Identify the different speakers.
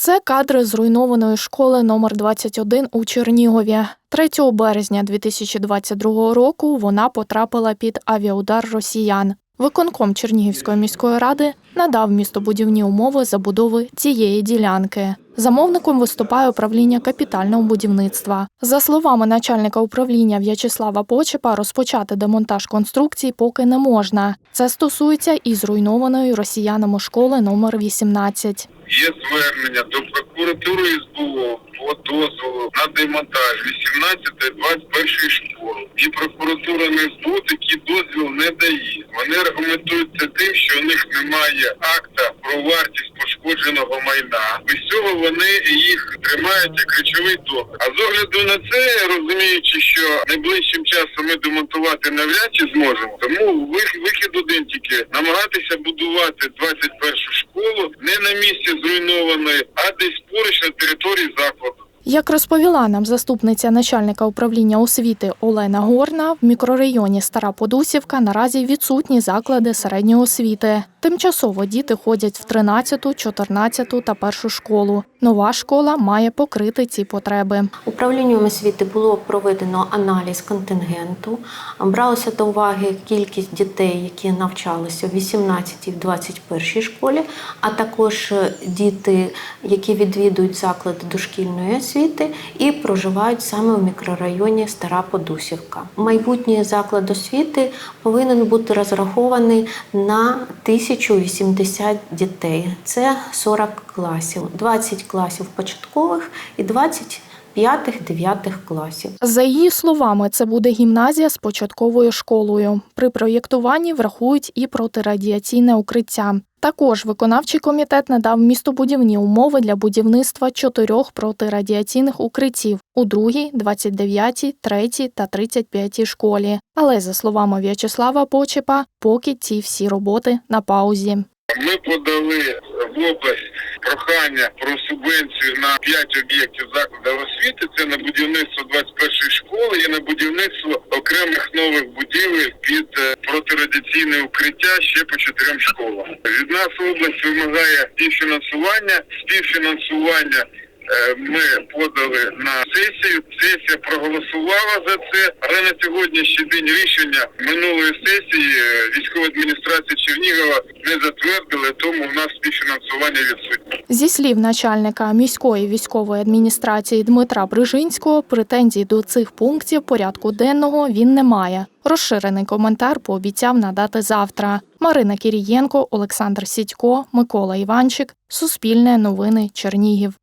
Speaker 1: Це кадри зруйнованої школи номер 21 у Чернігові. 3 березня 2022 року вона потрапила під авіаудар росіян. Виконком Чернігівської міської ради надав містобудівні умови забудови цієї ділянки. Замовником виступає управління капітального будівництва. За словами начальника управління В'ячеслава Почепа, розпочати демонтаж конструкцій поки не можна. Це стосується і зруйнованої росіянами школи номер 18.
Speaker 2: Є звернення до прокуратури СБУ по дозволу на демонтаж 18-21 школи. І прокуратура не СБУ такий дозвіл не дає. Вони аргументуються тим, що у них немає акта про вартість пошкодженого майна. Без цього вони їх тримають як речовий доказ. А з огляду на це, розуміючи, що найближчим часом ми демонтувати навряд чи зможемо, тому вих- вихід один тільки намагатися будувати 21 школу не на місці зруйнованої,
Speaker 1: Як розповіла нам заступниця начальника управління освіти Олена Горна, в мікрорайоні Стара Подусівка наразі відсутні заклади середньої освіти. Тимчасово діти ходять в 13, 14 та першу школу. Нова школа має покрити ці потреби.
Speaker 3: Управлінням освіти було проведено аналіз контингенту. Бралося до уваги кількість дітей, які навчалися в 18 і в 21 школі, а також діти, які відвідують заклади дошкільної освіти і проживають саме в мікрорайоні Стара Подусівка. Майбутній заклад освіти повинен бути розрахований на 1080 дітей. Це 40 класів, 20 класів початкових і 20 п'ятих-дев'ятих класів.
Speaker 1: За її словами, це буде гімназія з початковою школою. При проєктуванні врахують і протирадіаційне укриття. Також виконавчий комітет надав містобудівні умови для будівництва чотирьох протирадіаційних укриттів у другій, 29, 3 та 35 школі. Але за словами В'ячеслава Почепа, поки ці всі роботи на паузі.
Speaker 2: Ми подали область прохання про субвенцію на 5 об'єктів закладів освіти. Це на будівництво 21 школи і на будівництво окремих нових будівель під е, протирадіаційне укриття ще по чотирьом школам. Від нас область вимагає співфінансування. Співфінансування е, ми подали на сесію. Сесія проголосувала за це, але на сьогоднішній день рішення минулої сесії е, військової адміністрації Чернігова не затвердили, тому у нас співфінансування відсутнє.
Speaker 1: Зі слів начальника міської військової адміністрації Дмитра Брижинського, претензій до цих пунктів порядку денного він не має. Розширений коментар пообіцяв надати завтра. Марина Кірієнко, Олександр Сідько, Микола Іванчик. Суспільне новини Чернігів.